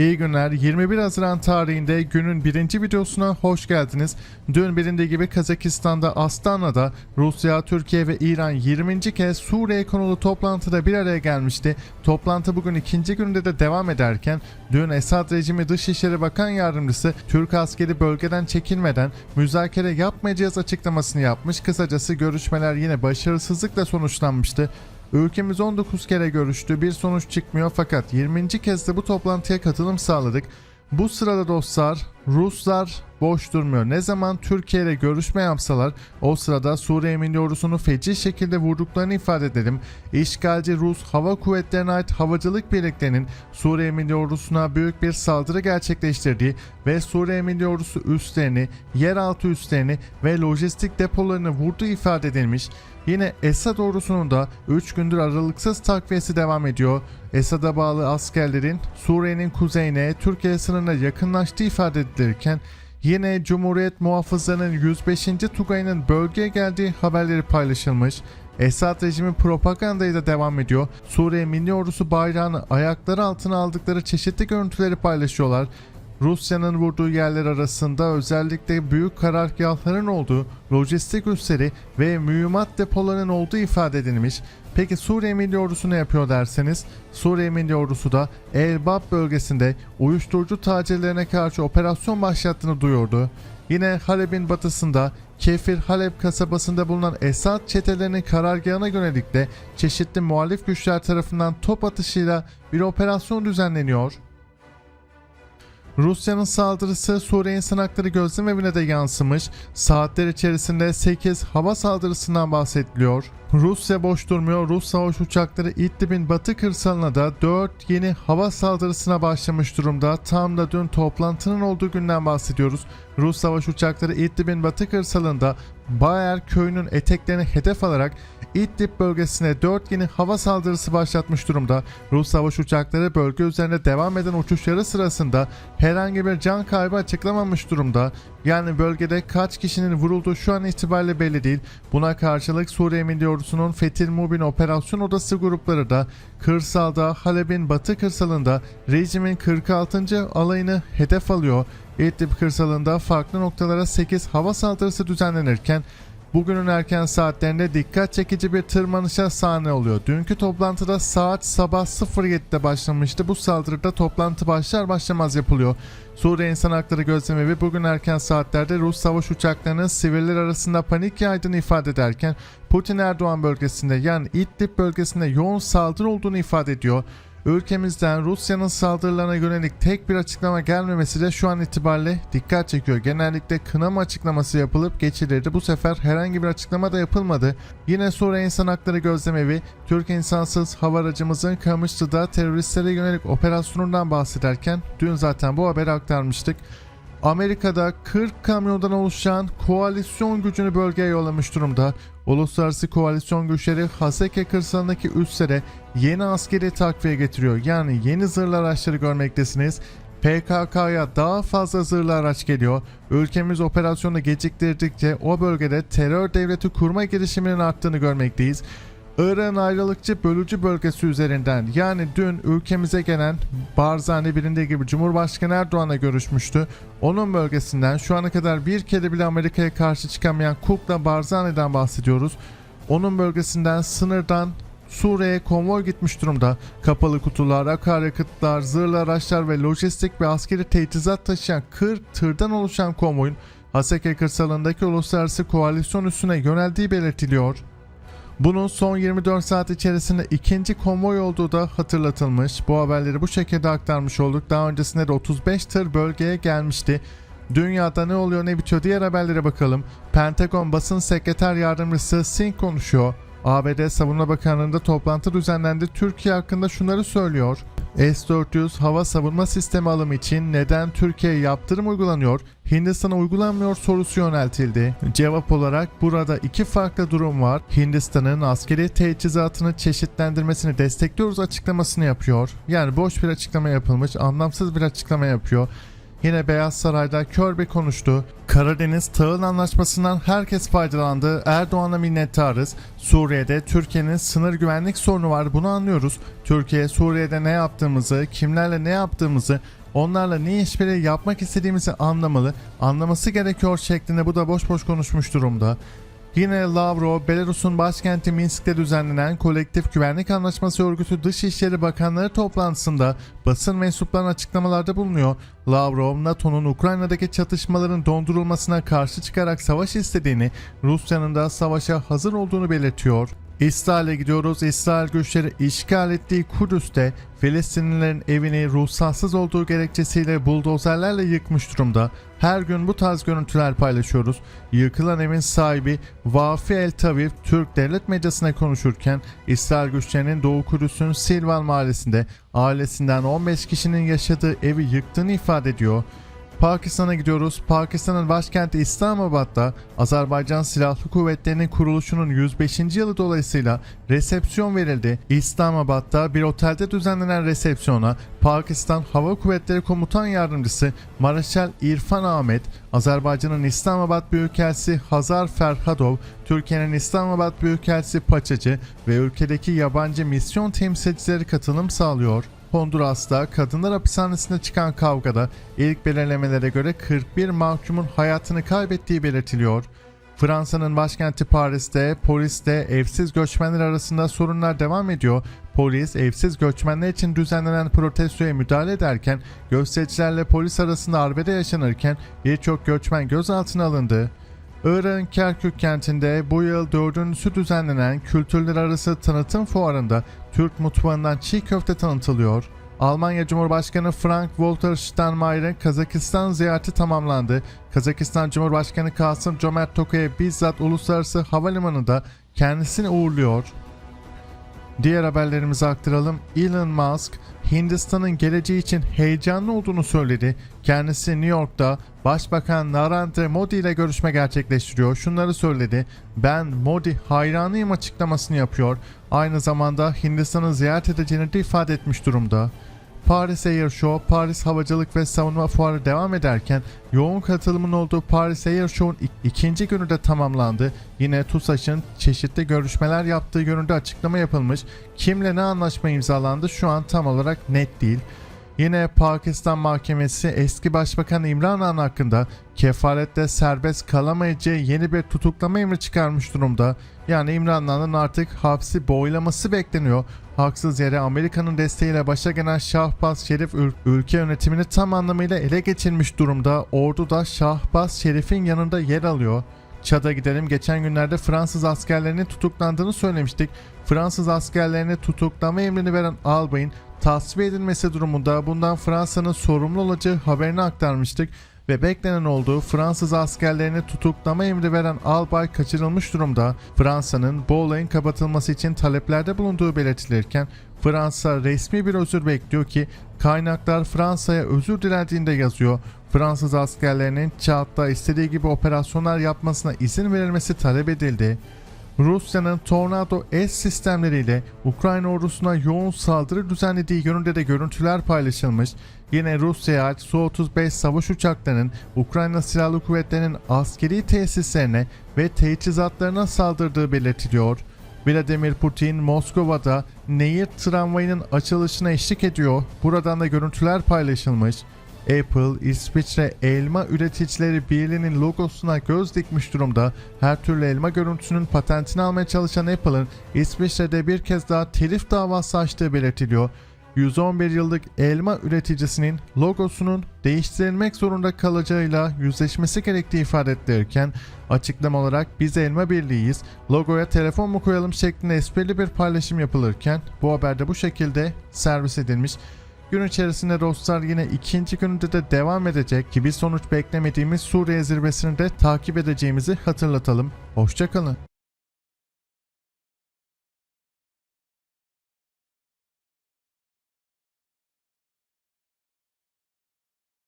İyi günler. 21 Haziran tarihinde günün birinci videosuna hoş geldiniz. Dün bilindiği gibi Kazakistan'da Astana'da Rusya, Türkiye ve İran 20. kez Suriye konulu toplantıda bir araya gelmişti. Toplantı bugün ikinci günde de devam ederken dün Esad rejimi Dışişleri Bakan Yardımcısı Türk askeri bölgeden çekilmeden müzakere yapmayacağız açıklamasını yapmış. Kısacası görüşmeler yine başarısızlıkla sonuçlanmıştı. Ülkemiz 19 kere görüştü. Bir sonuç çıkmıyor fakat 20. kez de bu toplantıya katılım sağladık. Bu sırada dostlar Ruslar boş durmuyor. Ne zaman Türkiye ile görüşme yapsalar o sırada Suriye Milli Ordusu'nu feci şekilde vurduklarını ifade edelim. İşgalci Rus Hava Kuvvetleri'ne ait havacılık birliklerinin Suriye Milli Ordusu'na büyük bir saldırı gerçekleştirdiği ve Suriye Milli Ordusu üslerini, yeraltı üslerini ve lojistik depolarını vurduğu ifade edilmiş. Yine Esad ordusunun da 3 gündür aralıksız takviyesi devam ediyor. Esad'a bağlı askerlerin Suriye'nin kuzeyine Türkiye sınırına yakınlaştığı ifade edilirken yine Cumhuriyet muhafızlarının 105. Tugay'ın bölgeye geldiği haberleri paylaşılmış. Esad rejimi propagandayı da devam ediyor. Suriye Milli Ordusu bayrağını ayakları altına aldıkları çeşitli görüntüleri paylaşıyorlar. Rusya'nın vurduğu yerler arasında özellikle büyük karargahların olduğu, lojistik üsleri ve mühimmat depolarının olduğu ifade edilmiş. Peki Suriye Milli Ordusu ne yapıyor derseniz, Suriye Milli Ordusu da Elbap bölgesinde uyuşturucu tacirlerine karşı operasyon başlattığını duyurdu. Yine Halep'in batısında Kefir Halep kasabasında bulunan Esad çetelerinin karargahına yönelik de çeşitli muhalif güçler tarafından top atışıyla bir operasyon düzenleniyor. Rusya'nın saldırısı Suriye İnsan Hakları Gözlem Evi'ne de yansımış. Saatler içerisinde 8 hava saldırısından bahsediliyor. Rusya boş durmuyor. Rus savaş uçakları İdlib'in batı kırsalına da 4 yeni hava saldırısına başlamış durumda. Tam da dün toplantının olduğu günden bahsediyoruz. Rus savaş uçakları İdlib'in batı kırsalında Bayer köyünün eteklerini hedef alarak İdlib bölgesine 4 yeni hava saldırısı başlatmış durumda. Rus savaş uçakları bölge üzerinde devam eden uçuşları sırasında herhangi bir can kaybı açıklamamış durumda. Yani bölgede kaç kişinin vurulduğu şu an itibariyle belli değil. Buna karşılık Suriye Milli Ordusu'nun Fetil Mubin Operasyon Odası grupları da kırsalda Halep'in batı kırsalında rejimin 46. alayını hedef alıyor. İdlib kırsalında farklı noktalara 8 hava saldırısı düzenlenirken Bugünün erken saatlerinde dikkat çekici bir tırmanışa sahne oluyor. Dünkü toplantıda saat sabah 07'de başlamıştı. Bu saldırıda toplantı başlar başlamaz yapılıyor. Suriye İnsan Hakları Gözlemevi bugün erken saatlerde Rus savaş uçaklarının siviller arasında panik yaydığını ifade ederken Putin Erdoğan bölgesinde yani İdlib bölgesinde yoğun saldırı olduğunu ifade ediyor. Ülkemizden Rusya'nın saldırılarına yönelik tek bir açıklama gelmemesi de şu an itibariyle dikkat çekiyor. Genellikle kınama açıklaması yapılıp geçilirdi. Bu sefer herhangi bir açıklama da yapılmadı. Yine Suriye İnsan Hakları Gözlemevi, Türk insansız hava aracımızın Kamışlı'da teröristlere yönelik operasyonundan bahsederken dün zaten bu haberi aktarmıştık. Amerika'da 40 kamyondan oluşan koalisyon gücünü bölgeye yollamış durumda. Uluslararası koalisyon güçleri Haseke kırsalındaki üslere yeni askeri takviye getiriyor. Yani yeni zırhlı araçları görmektesiniz. PKK'ya daha fazla zırhlı araç geliyor. Ülkemiz operasyonu geciktirdikçe o bölgede terör devleti kurma girişiminin arttığını görmekteyiz. Irak'ın ayrılıkçı bölücü bölgesi üzerinden yani dün ülkemize gelen Barzani bilindiği gibi Cumhurbaşkanı Erdoğan'la görüşmüştü. Onun bölgesinden şu ana kadar bir kere bile Amerika'ya karşı çıkamayan Kukla Barzani'den bahsediyoruz. Onun bölgesinden sınırdan Suriye'ye konvoy gitmiş durumda. Kapalı kutular, akaryakıtlar, zırhlı araçlar ve lojistik ve askeri teçhizat taşıyan 40 tırdan oluşan konvoyun Haseke kırsalındaki uluslararası koalisyon üssüne yöneldiği belirtiliyor. Bunun son 24 saat içerisinde ikinci konvoy olduğu da hatırlatılmış. Bu haberleri bu şekilde aktarmış olduk. Daha öncesinde de 35 tır bölgeye gelmişti. Dünyada ne oluyor ne bitiyor diğer haberlere bakalım. Pentagon basın sekreter yardımcısı Singh konuşuyor. ABD Savunma Bakanlığı'nda toplantı düzenlendi. Türkiye hakkında şunları söylüyor. S-400 hava savunma sistemi alımı için neden Türkiye'ye yaptırım uygulanıyor, Hindistan'a uygulanmıyor sorusu yöneltildi. Cevap olarak burada iki farklı durum var. Hindistan'ın askeri teçhizatını çeşitlendirmesini destekliyoruz açıklamasını yapıyor. Yani boş bir açıklama yapılmış, anlamsız bir açıklama yapıyor. Yine Beyaz Saray'da Kirby konuştu. Karadeniz Tahıl Anlaşması'ndan herkes faydalandı. Erdoğan'a minnettarız. Suriye'de Türkiye'nin sınır güvenlik sorunu var bunu anlıyoruz. Türkiye Suriye'de ne yaptığımızı, kimlerle ne yaptığımızı onlarla ne işbirliği yapmak istediğimizi anlamalı, anlaması gerekiyor şeklinde bu da boş boş konuşmuş durumda. Yine Lavrov, Belarus'un başkenti Minsk'te düzenlenen Kolektif Güvenlik Anlaşması Örgütü Dışişleri Bakanları toplantısında basın mensuplarına açıklamalarda bulunuyor. Lavrov, NATO'nun Ukrayna'daki çatışmaların dondurulmasına karşı çıkarak savaş istediğini, Rusya'nın da savaşa hazır olduğunu belirtiyor. İsrail'e gidiyoruz. İsrail güçleri işgal ettiği Kudüs'te Filistinlilerin evini ruhsatsız olduğu gerekçesiyle buldozerlerle yıkmış durumda. Her gün bu tarz görüntüler paylaşıyoruz. Yıkılan evin sahibi Vafi El Taviv Türk devlet medyasına konuşurken İsrail güçlerinin Doğu Kudüs'ün Silvan mahallesinde ailesinden 15 kişinin yaşadığı evi yıktığını ifade ediyor. Pakistan'a gidiyoruz. Pakistan'ın başkenti İslamabad'da Azerbaycan Silahlı Kuvvetleri'nin kuruluşunun 105. yılı dolayısıyla resepsiyon verildi. İslamabad'da bir otelde düzenlenen resepsiyona Pakistan Hava Kuvvetleri Komutan Yardımcısı Maraşal İrfan Ahmet, Azerbaycan'ın İslamabad Büyükelçisi Hazar Ferhadov, Türkiye'nin İslamabad Büyükelçisi Paçacı ve ülkedeki yabancı misyon temsilcileri katılım sağlıyor. Honduras'ta kadınlar hapishanesinde çıkan kavgada ilk belirlemelere göre 41 mahkumun hayatını kaybettiği belirtiliyor. Fransa'nın başkenti Paris'te polisle evsiz göçmenler arasında sorunlar devam ediyor. Polis evsiz göçmenler için düzenlenen protestoya müdahale ederken göstericilerle polis arasında arbede yaşanırken birçok göçmen gözaltına alındı. Irak'ın Kerkük kentinde bu yıl dördüncüsü düzenlenen kültürler arası tanıtım fuarında Türk mutfağından çiğ köfte tanıtılıyor. Almanya Cumhurbaşkanı Frank-Walter Steinmeier'in Kazakistan ziyareti tamamlandı. Kazakistan Cumhurbaşkanı Kasım Cömert Tokay'a bizzat uluslararası havalimanında kendisini uğurluyor. Diğer haberlerimizi aktaralım. Elon Musk, Hindistan'ın geleceği için heyecanlı olduğunu söyledi. Kendisi New York'ta Başbakan Narendra Modi ile görüşme gerçekleştiriyor. Şunları söyledi. Ben Modi hayranıyım açıklamasını yapıyor. Aynı zamanda Hindistan'ı ziyaret edeceğini de ifade etmiş durumda. Paris Air Show, Paris Havacılık ve Savunma Fuarı devam ederken yoğun katılımın olduğu Paris Air Show'un ik- ikinci günü de tamamlandı. Yine TUSAŞ'ın çeşitli görüşmeler yaptığı yönünde açıklama yapılmış. Kimle ne anlaşma imzalandı şu an tam olarak net değil. Yine Pakistan Mahkemesi eski Başbakan İmran Han hakkında kefalette serbest kalamayacağı yeni bir tutuklama emri çıkarmış durumda. Yani İmran Han'ın artık hapsi boylaması bekleniyor. Haksız yere Amerika'nın desteğiyle başa gelen Şahbaz Şerif ül- ülke yönetimini tam anlamıyla ele geçirmiş durumda. Ordu da Şahbaz Şerif'in yanında yer alıyor. Çad'a gidelim. Geçen günlerde Fransız askerlerinin tutuklandığını söylemiştik. Fransız askerlerine tutuklama emrini veren albayın tasfiye edilmesi durumunda bundan Fransa'nın sorumlu olacağı haberini aktarmıştık ve beklenen olduğu Fransız askerlerini tutuklama emri veren albay kaçırılmış durumda. Fransa'nın bu olayın kapatılması için taleplerde bulunduğu belirtilirken Fransa resmi bir özür bekliyor ki kaynaklar Fransa'ya özür dilendiğinde yazıyor. Fransız askerlerinin Çat'ta istediği gibi operasyonlar yapmasına izin verilmesi talep edildi. Rusya'nın Tornado S sistemleriyle Ukrayna ordusuna yoğun saldırı düzenlediği yönünde de görüntüler paylaşılmış. Yine Rusya'ya ait Su-35 savaş uçaklarının Ukrayna Silahlı Kuvvetleri'nin askeri tesislerine ve teçhizatlarına saldırdığı belirtiliyor. Vladimir Putin Moskova'da Nehir tramvayının açılışına eşlik ediyor. Buradan da görüntüler paylaşılmış. Apple, İsviçre Elma Üreticileri Birliği'nin logosuna göz dikmiş durumda. Her türlü elma görüntüsünün patentini almaya çalışan Apple'ın İsviçre'de bir kez daha telif davası açtığı belirtiliyor. 111 yıllık elma üreticisinin logosunun değiştirilmek zorunda kalacağıyla yüzleşmesi gerektiği ifade edilirken açıklama olarak biz elma birliğiyiz, logoya telefon mu koyalım şeklinde esprili bir paylaşım yapılırken bu haberde bu şekilde servis edilmiş. Gün içerisinde dostlar yine ikinci günde de devam edecek ki bir sonuç beklemediğimiz Suriye zirvesini de takip edeceğimizi hatırlatalım. Hoşçakalın.